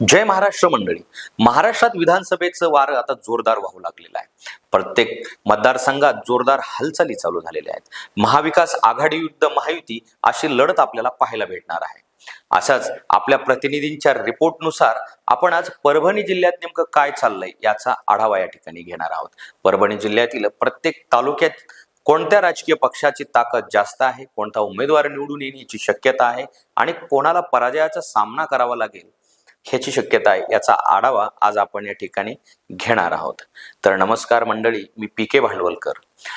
जय महाराष्ट्र मंडळी. महाराष्ट्रात विधानसभेचं वारं आता जोरदार वाहू लागलेलं आहे. प्रत्येक मतदारसंघात जोरदार हालचाली चालू झालेल्या आहेत. महाविकास आघाडी युद्ध महायुती अशी लढत आपल्याला पाहायला भेटणार आहे. असाच आपल्या प्रतिनिधींच्या रिपोर्टनुसार आपण आज परभणी जिल्ह्यात नेमकं काय चाललंय याचा आढावा या ठिकाणी घेणार आहोत. परभणी जिल्ह्यातील प्रत्येक तालुक्यात कोणत्या राजकीय पक्षाची ताकद जास्त आहे कोणता उमेदवार निवडून येण्याची शक्यता आहे आणि कोणाला पराजयाचा सामना करावा लागेल ह्याची शक्यता आहे याचा आढावा आज आपण या ठिकाणी घेणार आहोत. तर नमस्कार मंडळी मी पी के भांडवलकर.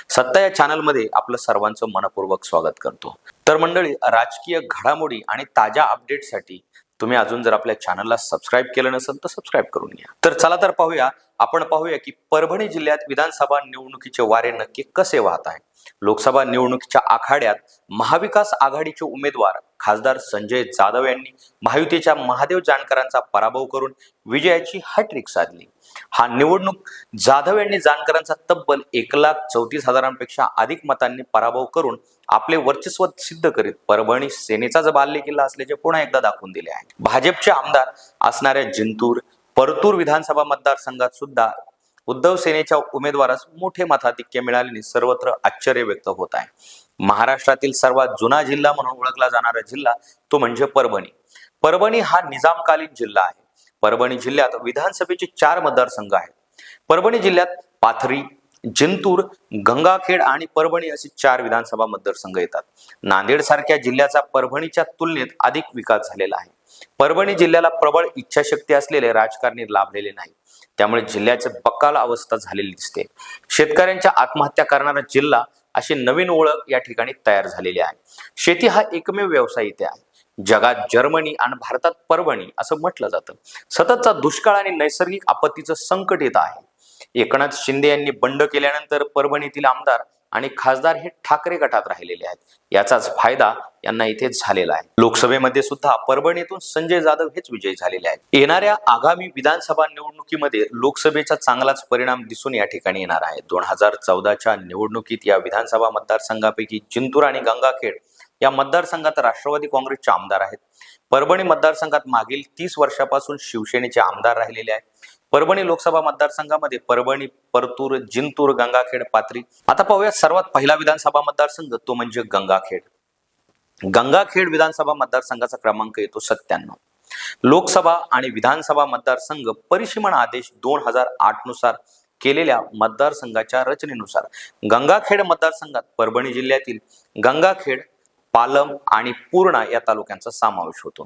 सत्ता या चॅनलमध्ये आपलं सर्वांचं मनपूर्वक स्वागत करतो. तर मंडळी राजकीय घडामोडी आणि ताज्या अपडेटसाठी तुम्ही अजून जर आपल्या चॅनलला सबस्क्राईब केलं नसेल तर सबस्क्राईब करून घ्या. तर चला तर पाहूया आपण पाहूया की परभणी जिल्ह्यात विधानसभा निवडणुकीचे वारे नक्की कसे वाहत आहे लोकसभा निवडणुकीच्या आखाड्यात महाविकास आघाडीचे उमेदवार खासदार संजय जाधव यांनी महायुतीच्या महादेव जानकरांचा पराभव करून विजयाची हॅट्रिक साधली. हा निवडणूक जाधव यांनी जानकरांचा तब्बल एक लाख चौतीस हजारांपेक्षा अधिक मतांनी पराभव करून आपले वर्चस्व सिद्ध करीत परभणी सेनेचाच बाल्य किल्ला असल्याचे पुन्हा एकदा दाखवून दिले आहे. भाजपचे आमदार असणाऱ्या जिंतूर परतूर विधानसभा मतदारसंघात सुद्धा उद्धव सेनेच्या उमेदवारास मोठे मताधिक्य मिळाल्याने सर्वत्र आश्चर्य व्यक्त होत आहे. महाराष्ट्रातील सर्वात जुना जिल्हा म्हणून ओळखला जाणारा जिल्हा तो म्हणजे परभणी. परभणी हा निजामकालीन जिल्हा आहे. परभणी जिल्ह्यात विधानसभेचे चार मतदारसंघ आहेत. परभणी जिल्ह्यात पाथरी जिंतूर गंगाखेड आणि परभणी असे चार विधानसभा मतदारसंघ येतात. नांदेड सारख्या जिल्ह्याचा परभणीच्या तुलनेत अधिक विकास झालेला आहे. परभणी जिल्ह्याला प्रबळ इच्छाशक्ती असलेले राजकारणी लाभलेले नाही त्यामुळे जिल्ह्याचे बक्काल अवस्था झालेली दिसते. शेतकऱ्यांच्या आत्महत्या करणारा जिल्हा अशी नवीन ओळख या ठिकाणी तयार झालेली आहे. शेती हा एकमेव व्यवसाय इथे आहे. जगात जर्मनी आणि भारतात परभणी असं म्हटलं जातं. सततचा दुष्काळ आणि नैसर्गिक आपत्तीचं संकट येत आहे. एकनाथ शिंदे यांनी बंड केल्यानंतर परभणीतील आमदार आणि खासदार हे ठाकरे गटात राहिलेले आहेत. याचाच फायदा यांना इथे झालेला आहे. लोकसभेमध्ये सुद्धा परभणीतून संजय जाधव हेच विजयी झालेले आहेत. येणाऱ्या आगामी विधानसभा निवडणुकीमध्ये लोकसभेचा चांगलाच परिणाम दिसून या ठिकाणी येणार आहे. दोन हजार चौदाच्या निवडणुकीत या विधानसभा मतदारसंघापैकी जिंतूर आणि गंगाखेड या मतदारसंघात राष्ट्रवादी काँग्रेसचे आमदार आहेत. परभणी मतदारसंघात मागील तीस वर्षापासून शिवसेनेचे आमदार राहिलेले आहेत. परभणी लोकसभा मतदारसंघामध्ये परभणी परतूर जिंतूर गंगाखेड पाथरी आता पाहूया सर्वात पहिला विधानसभा मतदारसंघ तो म्हणजे गंगाखेड. गंगाखेड विधानसभा मतदारसंघाचा क्रमांक येतो सत्त्याण्णव. लोकसभा आणि विधानसभा मतदारसंघ परिसीमन आदेश दोन हजार आठनुसार केलेल्या मतदारसंघाच्या रचनेनुसार गंगाखेड मतदारसंघात परभणी जिल्ह्यातील गंगाखेड पालम आणि पूर्णा या तालुक्यांचा समावेश होतो.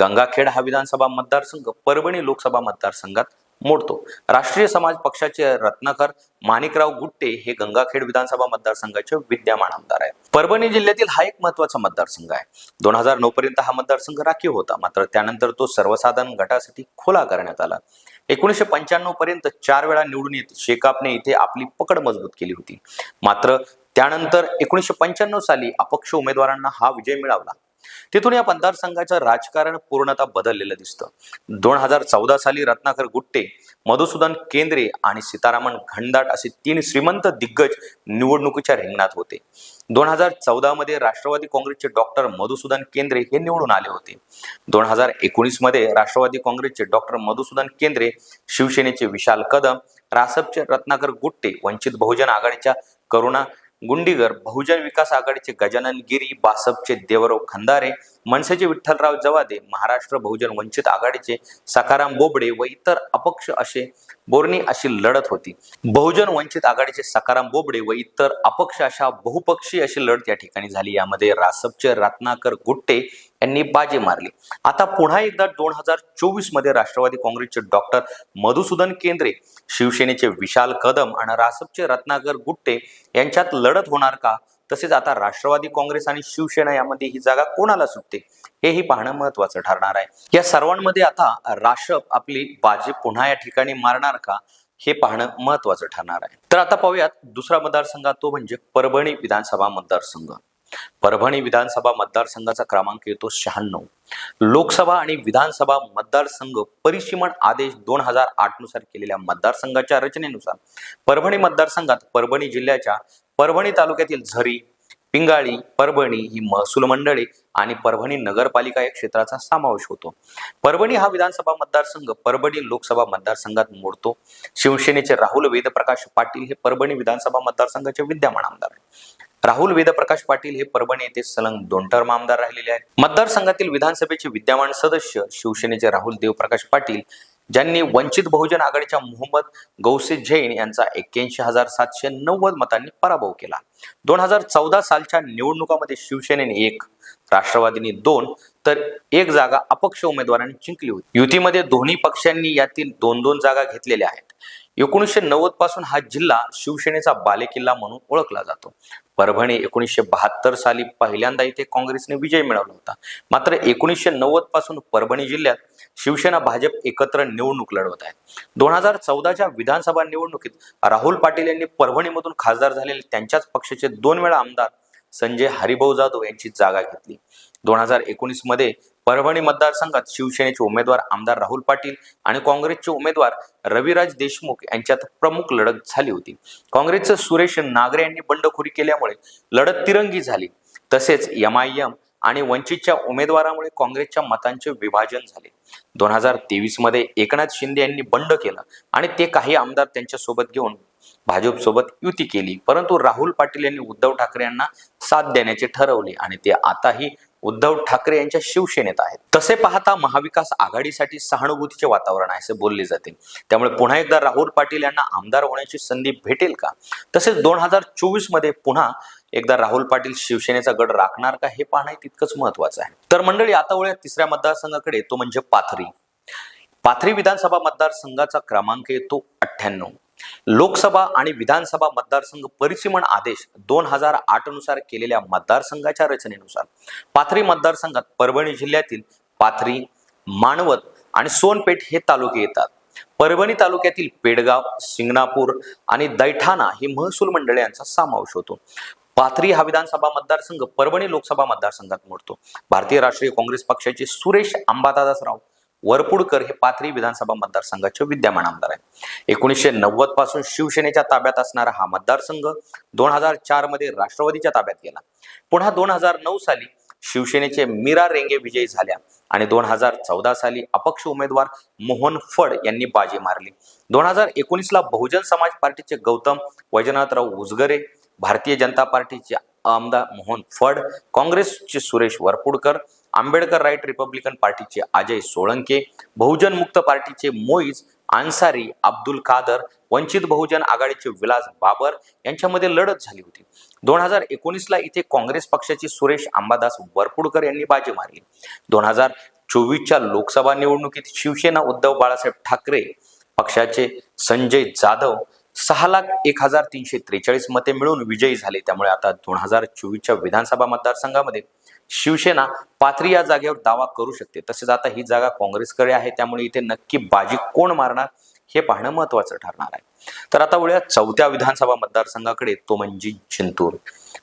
गंगाखेड हा विधानसभा मतदारसंघ परभणी लोकसभा मतदारसंघात मोडतो. राष्ट्रीय समाज पक्षाचे रत्नाकर माणिकराव गुट्टे हे गंगाखेड विधानसभा मतदारसंघाचे विद्यमान आमदार आहेत. परभणी जिल्ह्यातील हा एक महत्त्वाचा मतदारसंघ आहे. दोन हजार नऊ पर्यंत हा मतदारसंघ राखीव होता. मात्र त्यानंतर तो सर्वसाधारण गटासाठी खुला करण्यात आला. एकोणीसशे पंच्याण्णव पर्यंत चार वेळा निवडून येत शेकापने इथे आपली पकड मजबूत केली होती. मात्र त्यानंतर एकोणीसशे पंच्याण्णव साली अपक्ष उमेदवारांना हा विजय मिळवला तिथून या मतदारसंघाचं राजकारण पूर्णतः बदललेलं दिसतं. दोन हजार चौदा साली रत्नाकर गुट्टे मधुसूदन केंद्रे आणि सीतारामन घंडाट असे तीन श्रीमंत दिग्गज निवडणुकीच्या रिंगणात होते. दोन हजार चौदा मध्ये राष्ट्रवादी काँग्रेसचे डॉक्टर मधुसूदन केंद्रे हे निवडून आले होते. दोन हजार एकोणीसमध्ये राष्ट्रवादी काँग्रेसचे डॉक्टर मधुसूदन केंद्रे शिवसेनेचे विशाल कदम रासपचे रत्नाकर गुट्टे वंचित बहुजन आघाडीच्या करुणा गुंडीगर बहुजन विकास आघाडीचे गजानन गिरी बासपचे देवराव खंदारे मनसेचे विठ्ठलराव जवादे महाराष्ट्र बहुजन वंचित आघाडीचे सकाराम बोबडे व इतर अपक्ष असे बोरणी अशी लढत होती. बहुजन वंचित आघाडीचे सकाराम बोबडे व इतर अपक्ष अशा बहुपक्षीय अशी लढत या ठिकाणी झाली. यामध्ये रासपचे रत्नाकर गुट्टे यांनी बाजी मारली. आता पुन्हा एकदा दोन हजार चोवीसमध्ये राष्ट्रवादी काँग्रेसचे डॉक्टर मधुसूदन केंद्रे शिवसेनेचे विशाल कदम आणि रासपचे रत्नाकर गुट्टे यांच्यात लढत होणार का? तसेच आता राष्ट्रवादी काँग्रेस आणि शिवसेना यामध्ये ही जागा कोणाला सुटते हेही पाहणं महत्वाचं ठरणार आहे. या सर्वांमध्ये आता राष्ट्रप आपली बाजी पुन्हा या ठिकाणी मारणार का हे पाहणं महत्वाचं ठरणार आहे. तर आता पाहूयात दुसरा मतदारसंघ तो म्हणजे परभणी विधानसभा मतदारसंघ. परभणी विधानसभा मतदारसंघाचा क्रमांक येतो शहाण्णव. लोकसभा आणि विधानसभा मतदारसंघ परिसीमन आदेश दोन हजार आठनुसार केलेल्या मतदारसंघाच्या रचनेनुसार परभणी मतदारसंघात परभणी जिल्ह्याच्या परभणी तालुक्यातील झरी पिंगाळी परभणी ही महसूल मंडळे आणि परभणी नगरपालिका या क्षेत्राचा समावेश होतो. परभणी हा विधानसभा मतदारसंघ परभणी लोकसभा मतदारसंघात मोडतो. शिवसेनेचे राहुल वेदप्रकाश पाटील हे परभणी विधानसभा मतदारसंघाचे विद्यमान आमदार आहेत. राहुल वेदप्रकाश पाटील हे परभणी येथे सलंग दोन टर्म आमदार राहिलेले आहेत. मतदारसंघातील विधानसभेचे विद्यमान सदस्य शिवसेनेचे राहुल देवप्रकाश पाटील ज्यांनी वंचित बहुजन आघाडीच्या मोहम्मद गौसे जैन यांचा एक्क्याऐंशी हजार सातशे नव्वद मतांनी पराभव केला. दोन हजार चौदा सालच्या निवडणुकामध्ये शिवसेनेने एक राष्ट्रवादीने दोन तर एक जागा अपक्ष उमेदवारांनी जिंकली होती. युतीमध्ये दोन्ही पक्षांनी यातील दोन दोन जागा घेतलेल्या आहेत. एकोणीसशे नव्वदपासून हा जिल्हा शिवसेनेचा बालेकिल्ला म्हणून ओळखला जातो. परभणी एकोणीसशे बहात्तर साली पहिल्यांदा इथे काँग्रेसने विजय मिळवला होता. मात्र एकोणीसशे नव्वदपासून परभणी जिल्ह्यात शिवसेना भाजप एकत्र निवडणूक लढवत आहे दोन हजार चौदाच्या विधानसभा निवडणुकीत राहुल पाटील यांनी परभणीमधून खासदार झालेले त्यांच्याच पक्षाचे दोन वेळा आमदार संजय हरिभाऊ जाधव यांची जागा घेतली. दोन हजार एकोणीसमध्ये परभणी मतदारसंघात शिवसेनेचे उमेदवार आमदार राहुल पाटील आणि काँग्रेसचे उमेदवार रविराज देशमुख यांच्यात प्रमुख लढत झाली होती. काँग्रेसचे सुरेश नागरे यांनी बंडखोरी केल्यामुळे लढत तिरंगी झाली. तसेच एम आय एम आणि वंचितच्या उमेदवारामुळे काँग्रेसच्या मतांचे विभाजन झाले. दोन हजार तेवीसमध्ये एकनाथ शिंदे यांनी बंड केलं आणि ते काही आमदार त्यांच्यासोबत घेऊन भाजप सोबत युती केली. परंतु राहुल पाटील यांनी उद्धव ठाकरे यांना साथ देण्याचे ठरवले आणि ते आताही उद्धव ठाकरे यांच्या शिवसेनेत आहेत. तसे पाहता महाविकास आघाडीसाठी सहानुभूतीचे वातावरण आहे असे बोलले जाते त्यामुळे पुन्हा एकदा राहुल पाटील यांना आमदार होण्याची संधी भेटेल का? तसेच दोन हजार चोवीसमध्ये पुन्हा एकदा राहुल पाटील शिवसेनेचा गड राखणार का हे पाहणं तितकंच महत्वाचं आहे. तर मंडळी आता वळूया तिसऱ्या मतदारसंघाकडे. तो म्हणजे पाथरी. पाथरी विधानसभा मतदारसंघाचा क्रमांक येतो अठ्ठ्याण्णव. लोकसभा आणि विधानसभा मतदारसंघ परिसीमन आदेश दोन हजार आठनुसार केलेल्या मतदारसंघाच्या रचनेनुसार. पाथरी मतदारसंघात परभणी जिल्ह्यातील पाथरी मानवत आणि सोनपेठ हे तालुके येतात. परभणी तालुक्यातील पेडगाव सिंगणापूर आणि दैठाणा ही महसूल मंडळे यांचा समावेश होतो. पाथरी हा विधानसभा मतदारसंघ परभणी लोकसभा मतदारसंघात मोडतो. भारतीय राष्ट्रीय काँग्रेस पक्षाचे सुरेश अंबादासराव वरपुडकर हे पाथरी विधानसभा मतदारसंघाचे विद्यमान आमदार आहेत. एकोणीसशे नव्वदपासून शिवसेनेच्या ताब्यात असणारा हा मतदारसंघ दोन हजार चारमध्ये राष्ट्रवादीच्या ताब्यात गेला. पुन्हा दोन हजार नऊ साली शिवसेनेचे मीरा रेंगे विजयी झाल्या आणि दोन हजार चौदा साली अपक्ष उमेदवार मोहन फड यांनी बाजी मारली. दोन हजार एकोणीसला बहुजन समाज पार्टीचे गौतम वैजनाथराव उजगरे भारतीय जनता पार्टीचे आमदार मोहन फड काँग्रेसचे सुरेश वरपुडकर आंबेडकर राईट रिपब्लिकन पार्टीचे अजय सोळंके बहुजन मुक्त पार्टीचे मोईज अन्सारी अब्दुल कादर वंचित बहुजन आघाडीचे विलास बाबर यांच्यामध्ये लढत झाली होती. दोन हजार एकोणीसला इथे काँग्रेस पक्षाचे सुरेश अंबादास वरपुडकर यांनी बाजी मारली. दोन हजार चोवीसच्या लोकसभा निवडणुकीत शिवसेना उद्धव बाळासाहेब ठाकरे पक्षाचे संजय जाधव सहा लाख एक हजार तीनशे त्रेचाळीस मते मिळून विजयी झाले. त्यामुळे आता दोन हजार चोवीसच्या विधानसभा मतदारसंघामध्ये शिवसेना पाथरी या जागेवर दावा करू शकते. तसेच आता ही जागा काँग्रेसकडे आहे त्यामुळे इथे नक्की बाजी कोण मारणार? हे पाहणं महत्वाचं ठरणार आहे. तर आता वळूया चौथ्या विधानसभा मतदारसंघाकडे तो म्हणजे जिंतूर.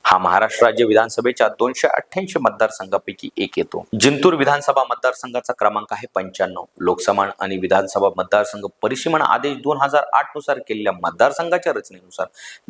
हा महाराष्ट्र राज्य विधानसभेच्या दोनशे अठ्ठ्याऐंशी मतदारसंघापैकी एक येतो. जिंतूर विधानसभा मतदारसंघाचा क्रमांक आहे पंच्याण्णव. लोकसभा आणि विधानसभा मतदारसंघ परिसीमन आदेश दोन हजार आठनुसार केलेल्या मतदारसंघाच्या रचनेनुसार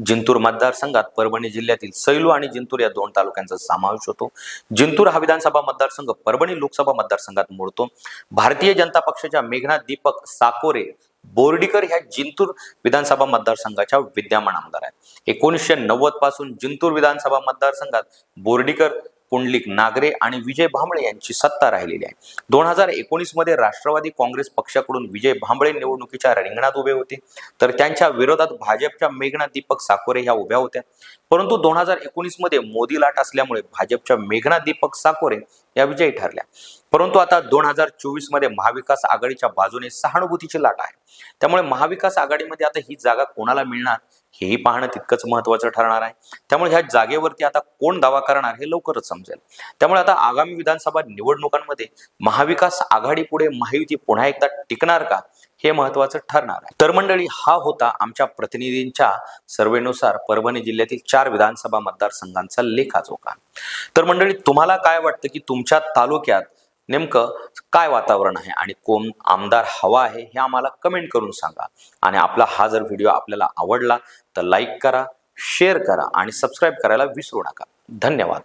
जिंतूर मतदारसंघात परभणी जिल्ह्यातील सैलू आणि जिंतूर या दोन तालुक्यांचा समावेश होतो. जिंतूर हा विधानसभा मतदारसंघ परभणी लोकसभा मतदारसंघात मोडतो. भारतीय जनता पक्षाच्या मेघना दीपक साकोरे बोर्डीकर ह्या जिंतूर विधानसभा मतदारसंघाच्या विद्यमान आमदार आहेत. एकोणीसशे नव्वदपासून जिंतूर विधानसभा मतदारसंघात बोर्डीकर पुंडलिक नागरे आणि विजय भांबळे यांची सत्ता राहिलेली आहे. दोन हजार एकोणीसमध्ये राष्ट्रवादी काँग्रेस पक्षाकडून विजय भांबळे निवडणुकीच्या रिंगणात उभे होते. तर त्यांच्या विरोधात भाजपच्या मेघना दीपक साकोरे ह्या उभ्या होत्या. परंतु दोन हजार एकोणीसमध्ये मोदी लाट असल्यामुळे भाजपच्या मेघना दीपक साकोरे या विजयी ठरल्या. परंतु आता दोन हजार चोवीसमध्ये महाविकास आघाडीच्या बाजूने सहानुभूतीची लाट आहे. त्यामुळे महाविकास आघाडीमध्ये आता ही जागा कोणाला मिळणार? हेही पाहणं तितकंच महत्वाचं ठरणार आहे. त्यामुळे ह्या जागेवरती आता कोण दावा करणार हे लवकरच समजेल. त्यामुळे आता आगामी विधानसभा निवडणुकांमध्ये महाविकास आघाडी पुढे महायुती पुन्हा एकदा टिकणार का हे महत्वाचं ठरणार आहे. तर मंडळी हा होता आमच्या प्रतिनिधींच्या सर्वेनुसार परभणी जिल्ह्यातील चार विधानसभा मतदारसंघांचा लेखाजोखा. तर मंडळी तुम्हाला काय वाटतं की तुमच्या तालुक्यात नेमकं काय वातावरण आहे आणि कोण आमदार हवा आहे हे आम्हाला कमेंट करून सांगा. आणि आपला हा जर व्हिडिओ आपल्याला आवडला तर लाईक करा शेअर करा आणि सबस्क्राईब करायला विसरू नका. धन्यवाद.